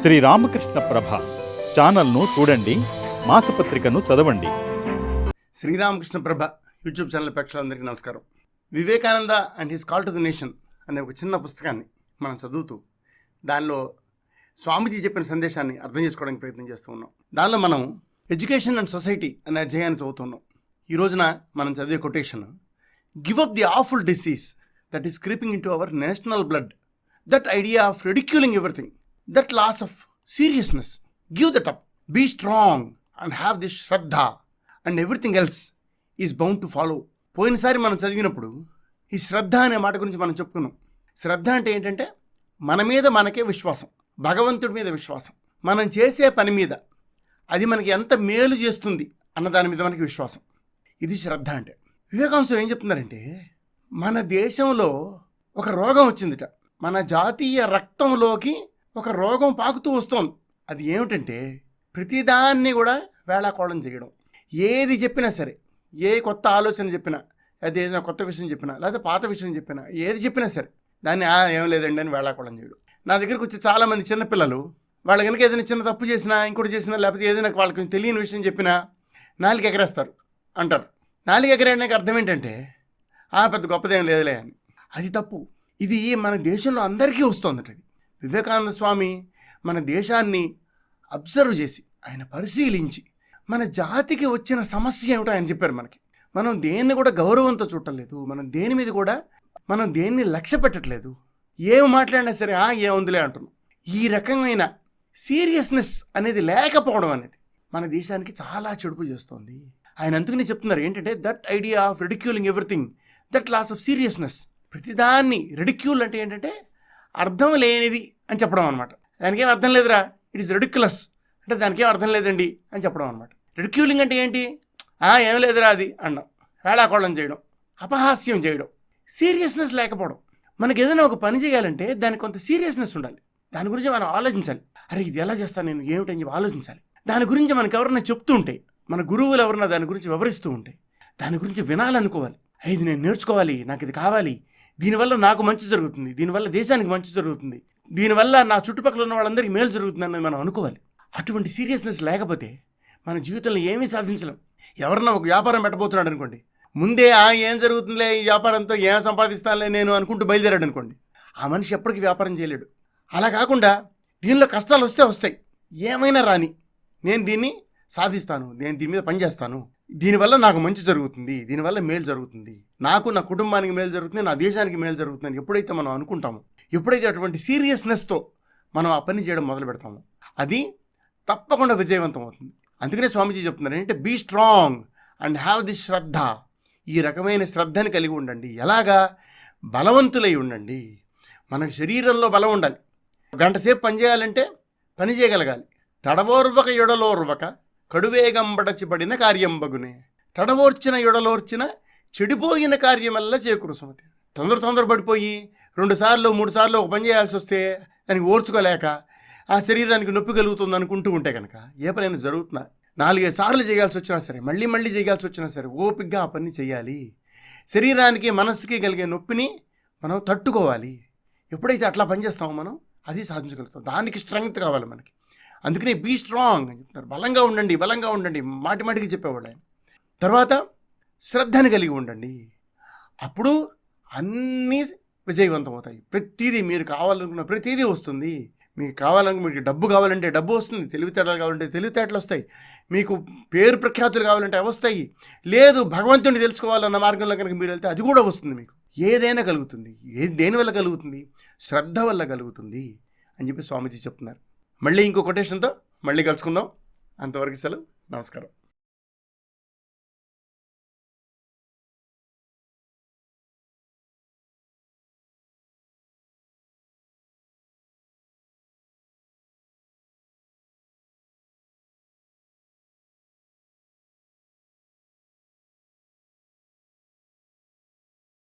శ్రీ రామకృష్ణ ప్రభ ఛానల్ను చూడండి మాసపత్రికను చదవండి. శ్రీరామకృష్ణ ప్రభ యూట్యూబ్ ఛానల్ ప్రేక్షకులందరికీ నమస్కారం. Vivekananda and his call to the nation అనే ఒక చిన్న పుస్తకాన్ని మనం చదువుతూ దానిలో స్వామీజీ చెప్పిన సందేశాన్ని అర్థం చేసుకోవడానికి ప్రయత్నం చేస్తూ ఉన్నాం. దానిలో మనం ఎడ్యుకేషన్ అండ్ సొసైటీ అనే అధ్యాయాన్ని చదువుతున్నాం. ఈ రోజున మనం చదివే quotation give up the awful disease that is creeping into our national blood that idea of ridiculing everything that loss of seriousness give that up be strong and have this shraddha and everything else is bound to follow పోయినసారి మనం చదివినప్పుడు ఈ శ్రద్ధ అనే మాట గురించి మనం చెప్పుకున్నాం. శ్రద్ధ అంటే ఏంటంటే మన మీద మనకే విశ్వాసం. భగవంతుడి మీద విశ్వాసం. మనం చేసే పని మీద అది మనకి ఎంత మేలు చేస్తుంది అన్న దాని మీద మనకి విశ్వాసం. ఇది శ్రద్ధ అంటే. వివేకాంశం ఏం చెప్తున్నారంటే మన దేశంలో ఒక రోగం వచ్చిందిట. మన జాతీయ రక్తంలోకి ఒక రోగం పాకుతూ వస్తోంది. అది ఏమిటంటే ప్రతిదాన్ని కూడా వేళాకోళం చేయడం. ఏది చెప్పినా సరే ఏ కొత్త ఆలోచన చెప్పినా అది ఏదైనా కొత్త విషయం చెప్పినా లేకపోతే పాత విషయం చెప్పినా ఏది చెప్పినా సరే దాన్ని "ఆ, ఏం లేదండి అని వేళాకోళం చేయడం. నా దగ్గరికి వచ్చి చాలామంది చిన్నపిల్లలు వాళ్ళు కనుక ఏదైనా చిన్న తప్పు చేసినా ఇంకోటి చేసినా లేకపోతే ఏదైనా వాళ్ళకి కొంచెం తెలియని విషయం చెప్పినా నాలుగు ఎగరేస్తారు అంటారు. నాలుగు ఎగరేయడానికి అర్థం ఏంటంటే "ఆ, పెద్ద గొప్పదేం లేదులే అని. అది తప్పు. ఇది మన దేశంలో అందరికీ వస్తుంది అది వివేకానంద స్వామి మన దేశాన్ని అబ్జర్వ్ చేసి ఆయన పరిశీలించి మన జాతికి వచ్చిన సమస్య ఏమిటో ఆయన చెప్పారు మనకి. మనం దేన్ని కూడా గౌరవంతో చూడలేదు మనం దేని మీద కూడా మనం దేన్ని లక్ష్య పెట్టట్లేదు ఏం మాట్లాడినా సరే ఆ ఏముందిలే అంటున్నాం. ఈ రకమైన సీరియస్నెస్ అనేది లేకపోవడం అనేది మన దేశానికి చాలా చెడుపు చేస్తోంది. ఆయన అందుకనే చెప్తున్నారు ఏంటంటే that idea of ridiculing everything that loss of seriousness ప్రతిదాన్ని రెడిక్యూల్ అంటే ఏంటంటే అర్థం లేనిది అని చెప్పడం అనమాట దానికేం అర్థం లేదురా? ఇట్ ఇస్ రెడిక్యులస్ అంటే దానికేం అర్థం లేదండి అని చెప్పడం అనమాట రెడిక్యూలింగ్ అంటే ఏంటి? "ఆ, ఏం లేదురా అది అన్నాం. వేళాకోళం చేయడం అపహాస్యం చేయడం సీరియస్నెస్ లేకపోవడం. మనకి ఏదైనా ఒక పని చేయాలంటే దానికి కొంత సీరియస్నెస్ ఉండాలి. దాని గురించి మనం ఆలోచించాలి. అరే ఇది ఎలా చేస్తాను నేను? ఏమిటని చెప్పి ఆలోచించాలి. దాని గురించి మనకు ఎవరన్నా చెప్తూ ఉంటే మన గురువులు ఎవరన్నా దాని గురించి వివరిస్తూ ఉంటే దాని గురించి వినాలనుకోవాలి. ఇది నేను నేర్చుకోవాలి నాకు ఇది కావాలి దీనివల్ల నాకు మంచి జరుగుతుంది. దీనివల్ల దేశానికి మంచి జరుగుతుంది. దీనివల్ల నా చుట్టుపక్కల ఉన్న వాళ్ళందరికీ మేలు జరుగుతుందని మనం అనుకోవాలి. అటువంటి సీరియస్నెస్ లేకపోతే మన జీవితంలో ఏమీ సాధించలేం. ఎవరన్నా ఒక వ్యాపారం పెట్టబోతున్నాడు అనుకోండి. ముందే ఆ ఏం జరుగుతుందిలే ఈ వ్యాపారంతో ఏం సంపాదిస్తానులే నేను అనుకుంటూ బయలుదేరాడు అనుకోండి. ఆ మనిషి ఎప్పటికీ వ్యాపారం చేయలేడు. అలా కాకుండా దీనిలో కష్టాలు వస్తే వస్తాయి. ఏమైనా రాని నేను దీన్ని సాధిస్తాను నేను దీని మీద పనిచేస్తాను దీనివల్ల నాకు మంచి జరుగుతుంది దీనివల్ల మేలు జరుగుతుంది. నాకు నా కుటుంబానికి మేలు జరుగుతుంది నా దేశానికి మేలు జరుగుతుంది అని ఎప్పుడైతే మనం అనుకుంటామో ఎప్పుడైతే అటువంటి సీరియస్నెస్తో మనం ఆ పని చేయడం మొదలు పెడతామో అది తప్పకుండా విజయవంతం అవుతుంది. అందుకనే స్వామీజీ చెప్తున్నారు ఏంటంటే be strong and have the shraddha. ఈ రకమైన శ్రద్ధని కలిగి ఉండండి. ఎలాగా? బలవంతులై ఉండండి. మన శరీరంలో బలం ఉండాలి. గంట సేపు పని చేయాలంటే పని చేయగలగాలి. తడవోర్వక ఎడలోర్వక కడువేగంబడచిబడిన కార్యంబగునే తడవోర్చిన ఎడలోర్చిన చెడిపోయిన కార్యమల్లా చేకూరు సుమతి. తొందర తొందర పడిపోయి రెండుసార్లు మూడుసార్లు ఒక పని చేయాల్సి వస్తే దానికి ఓర్చుకోలేక ఆ శరీరానికి నొప్పి కలుగుతుంది అనుకుంటూ ఉంటే కనుక ఏ పనైనా జరుగుతున్నా. నాలుగైదు సార్లు చేయాల్సి వచ్చినా సరే మళ్ళీ మళ్ళీ చేయాల్సి వచ్చినా సరే ఓపిగ్గా ఆ పని చేయాలి. శరీరానికి మనస్సుకి కలిగే నొప్పిని మనం తట్టుకోవాలి. ఎప్పుడైతే అట్లా పనిచేస్తామో మనం అది సాధించగలుగుతాం. దానికి స్ట్రెంగ్త్ కావాలి మనకి. అందుకనే బీ స్ట్రాంగ్ అని చెప్తున్నారు. బలంగా ఉండండి బలంగా ఉండండి. మాటి మాటికి చెప్పేవాళ్ళు ఆయన. తర్వాత శ్రద్ధని కలిగి ఉండండి. అప్పుడు అన్నీ విజయవంతం అవుతాయి. ప్రతిదీ మీరు కావాలనుకున్న ప్రతిదీ వస్తుంది. మీకు కావాలని మీకు డబ్బు కావాలంటే డబ్బు వస్తుంది. తెలివితేటలు కావాలంటే తెలివితేటలు వస్తాయి. మీకు పేరు ప్రఖ్యాతులు కావాలంటే అవి వస్తాయి. లేదు భగవంతుడిని తెలుసుకోవాలన్న మార్గంలో కనుక మీరు వెళ్తే అది కూడా వస్తుంది మీకు. ఏదైనా కలుగుతుంది. ఏ దేని వల్ల కలుగుతుంది? శ్రద్ధ వల్ల కలుగుతుంది అని చెప్పి స్వామీజీ చెప్తున్నారు. మళ్ళీ ఇంకో కొటేషన్తో మళ్ళీ కలుసుకుందాం. అంతవరకు సెలవు. నమస్కారం.